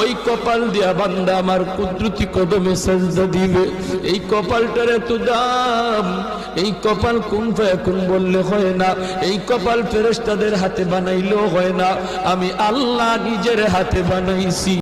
ওই কপাল দিয়া বান্দা আমার কুদ্রুতি কদমে সাজদা দিবে। এই কপালটার এত দাম, এই কপাল কোন এখন বললে হয় না? এই কপাল ফেরেস্তাদের হাতে বানাইলেও হয় না। আমি আল্লাহ নিজের হাতে বানাইছি।